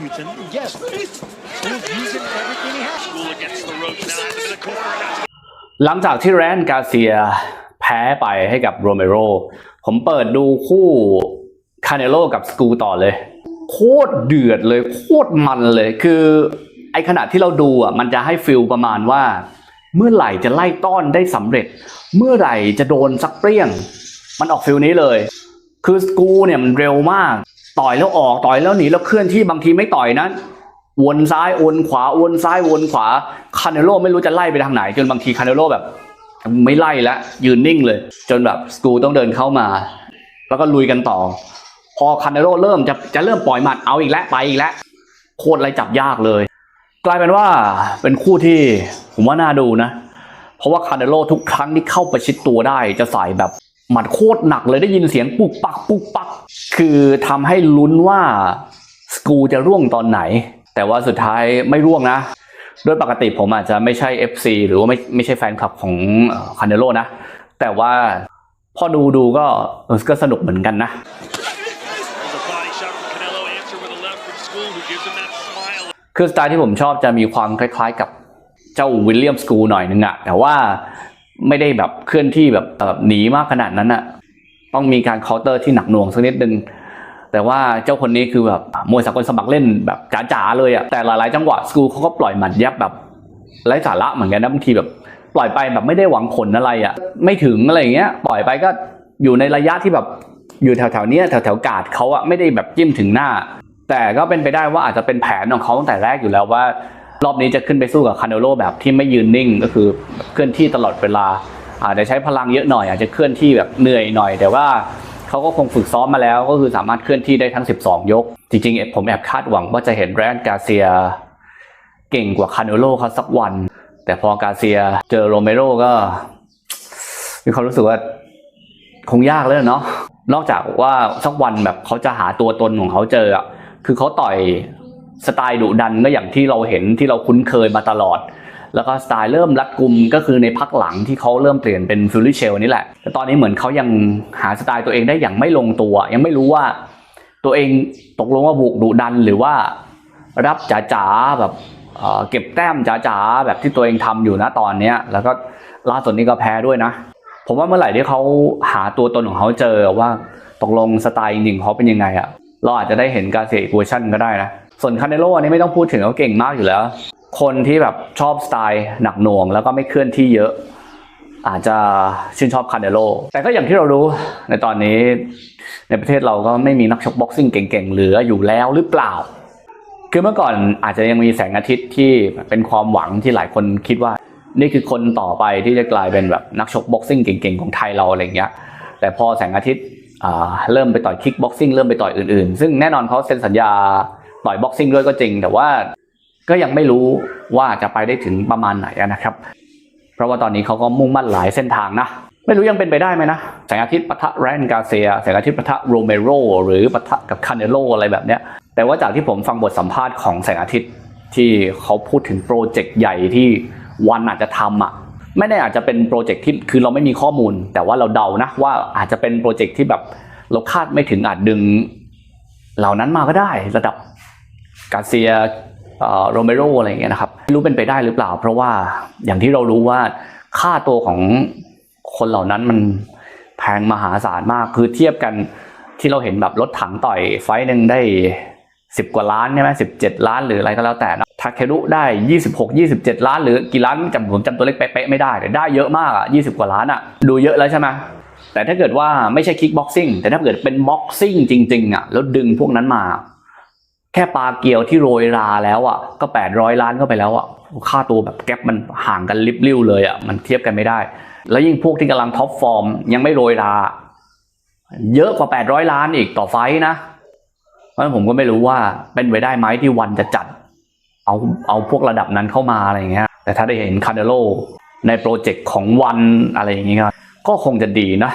Rasmussen, yes, still using everything he has. School against the ropes now out of the corner. and That's หลังจากที่แรนกาเซียแพ้ไปให้กับโรเมโร ผมเปิดดูคู่คาเนโลกับสกูต่อเลย โคตรเดือดเลย โคตรมันเลย คือไอขณะที่เราดูอะ มันจะให้ฟิลประมาณว่า เมื่อไหร่จะไล่ต้อนได้สำเร็จ เมื่อไหร่จะโดนสักเปรี้ยง มันออกฟิลนี้เลย คือสกูเนี่ยมันเร็วมาก ต่อยแล้วออกต่อยแล้วหนีแล้วเคลื่อนที่บางทีไม่ต่อยนะวนซ้ายวนขวาวนซ้ายวนขวาคาเนโลไม่รู้จะไล่ไปทางไหน จนบางทีคาเนโลแบบ ไม่ไล่แล้วยืนนิ่งเลย จนแบบสกูต้องเดินเข้ามา แล้วก็ลุยกันต่อ พอคาเนโลเริ่มจะจะเริ่มปล่อยหมัดเอาอีกแล้วไปอีกแล้วโคตรไล่จับยากเลย กลายเป็นว่าเป็นคู่ที่ผมว่าน่าดูนะ เพราะว่าคาเนโลทุกครั้งที่เข้าประชิดตัวได้จะใส่แบบ หมัดโคตรหนักเลยได้ยินเสียงปุกปักปุกปัก คือทำให้ลุ้นว่าสกูจะร่วงตอนไหน แต่ว่าสุดท้ายไม่ร่วงนะโดยปกติผมอาจจะไม่ใช่ FC หรือว่าไม่ไม่ใช่แฟนคลับของคานเนโลนะ แต่ว่าพอดูดูก็ก็สนุกเหมือนกันนะ คือสไตล์ที่ผมชอบจะมีความคล้ายๆกับเจ้าวิลเลียมสกูหน่อยนึงอะแต่ว่า ไม่ได้แบบเคลื่อนที่แบบหนีมากขนาดนั้นอะต้องมีการเคาน์เตอร์ที่หนักหน่วงสักนิดนึงแต่ว่าเจ้าคนนี้คือแบบมวยสากลสมัครเล่นแบบจ๋าๆเลยอะแต่หลายๆจังหวะสกูเขาก็ปล่อยหมัดยับแบบไร้สาระเหมือนกันนะบางทีแบบปล่อยไปแบบไม่ได้หวังผลอะไรอะไม่ถึงอะไรอย่างเงี้ย ปล่อยไปก็อยู่ในระยะที่แบบอยู่แถวๆนี้แถวๆกาดเขาอะไม่ได้แบบจิ้มถึงหน้า แต่ก็เป็นไปได้ว่าอาจจะเป็นแผนของเขาตั้งแต่แรกอยู่แล้วว่า รอบนี้จะขึ้นไปสู้กับคาเนโลแบบที่ไม่ยืนนิ่งก็คือเคลื่อนที่ตลอดเวลา อาจจะใช้พลังเยอะหน่อย อาจจะเคลื่อนที่แบบเหนื่อยหน่อย แต่ว่าเขาก็คงฝึกซ้อมมาแล้ว ก็คือสามารถเคลื่อนที่ได้ทั้ง 12 ยก จริงๆ ผมแอบคาดหวังว่าจะเห็นแรนกาเซียเก่งกว่าคาเนโลเขาสักวัน แต่พอกาเซียเจอโรเมโรก็มีความรู้สึกว่าคงยากเลยเนาะนอกจากว่าสักวันแบบเขาจะหาตัวตนของเขาเจออะคือเขาต่อย สไตล์ดุดันก็อย่างที่เราเห็นที่เราคุ้นเคยมาตลอด แล้วก็สไตล์เริ่มรัดกุมก็คือในพักหลังที่เขาเริ่มเปลี่ยนเป็นฟิลลิเชลนี่แหละ แต่ตอนนี้เหมือนเขายังหาสไตล์ตัวเองได้อย่างไม่ลงตัว ยังไม่รู้ว่าตัวเองตกลงว่าบุกดุดันหรือว่ารับจ๋าๆแบบเเก็บแต้มจ๋าๆแบบที่ตัวเองทำอยู่นะตอนเนี้ย แล้วก็ล่าสุดนี้ก็แพ้ด้วยนะ ผมว่าเมื่อไหร่ที่เขาหาตัวตนของเขาเจอว่าตกลงสไตล์จริงๆของเขาเป็นยังไงอะเราอาจจะได้เห็นการเสียอีกเวอร์ชันก็ได้นะ ส่วนคาเนโลอันนี้ไม่ต้องพูดถึงเขาเก่งมากอยู่แล้ว คนที่แบบชอบสไตล์หนักหน่วง แล้วก็ไม่เคลื่อนที่เยอะ อาจจะชื่นชอบคาเนโลแต่ก็อย่างที่เรารู้ในตอนนี้ในประเทศเราก็ไม่มีนักชกบ็อกซิ่งเก่งๆ เหลืออยู่แล้วหรือเปล่า คือเมื่อก่อนอาจจะยังมีแสงอาทิตย์ที่เป็นความหวังที่หลายคนคิดว่า นี่คือคนต่อไปที่จะกลายเป็นแบบนักชกบ็อกซิ่งเก่งๆของไทยเราอะไรเงี้ย แต่พอแสงอาทิตย์เริ่มไปต่อยคิกบ็อกซิ่งเริ่มไปต่อยอื่นๆ ซึ่งแน่นอนเขาเซ็นสัญญา ต่อยบ็อกซิ่งด้วยก็จริง แต่ว่าก็ยังไม่รู้ว่าจะไปได้ถึงประมาณไหนนะครับ เพราะว่าตอนนี้เขาก็มุ่งมั่นหลายเส้นทางนะ ไม่รู้ยังเป็นไปได้ไหมนะแสงอาทิตย์ปะทะแรนกาเซียแสงอาทิตย์ปะทะโรเมโรหรือปะทะกับคาเนโลอะไรแบบเนี้ย แต่ว่าจากที่ผมฟังบทสัมภาษณ์ของแสงอาทิตย์ที่เขาพูดถึงโปรเจกต์ใหญ่ที่วันอาจจะทำอะไม่แน่อาจจะเป็นโปรเจกต์ที่คือเราไม่มีข้อมูล แต่ว่าเราเดานะว่าอาจจะเป็นโปรเจกต์ที่แบบเราคาดไม่ถึงอาจดึง เหล่านั้นมาก็ได้ระดับ กาเซียโรเมโรอะไรอย่างเงี้ยนะครับไม่รู้เป็นไปได้หรือเปล่า เพราะว่าอย่างที่เรารู้ว่าค่าตัวของคนเหล่านั้นมันแพงมหาศาลมากคือเทียบกันที่เราเห็นแบบรถถังต่อยไฟหนึ่งได้สิบกว่าล้านใช่ไหมสิบเจ็ดล้านหรืออะไรก็แล้วแต่นะทาเครุได้ยี่สิบหกยี่สิบเจ็ดล้านหรือกี่ล้านจำผมจำตัวเลขเป๊ะๆไม่ได้แต่ได้เยอะมากอะยี่สิบกว่าล้านอะดูเยอะแล้วใช่ไหมแต่ถ้าเกิดว่าไม่ใช่คิกบ็อกซิ่งแต่ถ้าเกิดเป็นบ็อกซิ่งจริงๆอะแล้วดึงพวกนั้นมา แค่ปลาเกียวที่โรยราแล้วอะก็แปดร้อยล้านเข้าไปแล้วอะค่าตัวแบบแก๊ปมันห่างกันลิบลิ่วเลยอะมันเทียบกันไม่ได้ แล้วยิ่งพวกที่กำลังท็อปฟอร์ม ยังไม่โรยรา เยอะกว่าแปดร้อยล้านอีกต่อไฟนะเพราะผมก็ไม่รู้ว่าเป็นไปได้ไหมที่วันจะจัด เอาเอาพวกระดับนั้นเข้ามาอะไรเงี้ย แต่ถ้าได้เห็นคาร์เนโลในโปรเจกต์ของวันอะไรอย่างเงี้ยก็คงจะดีนะ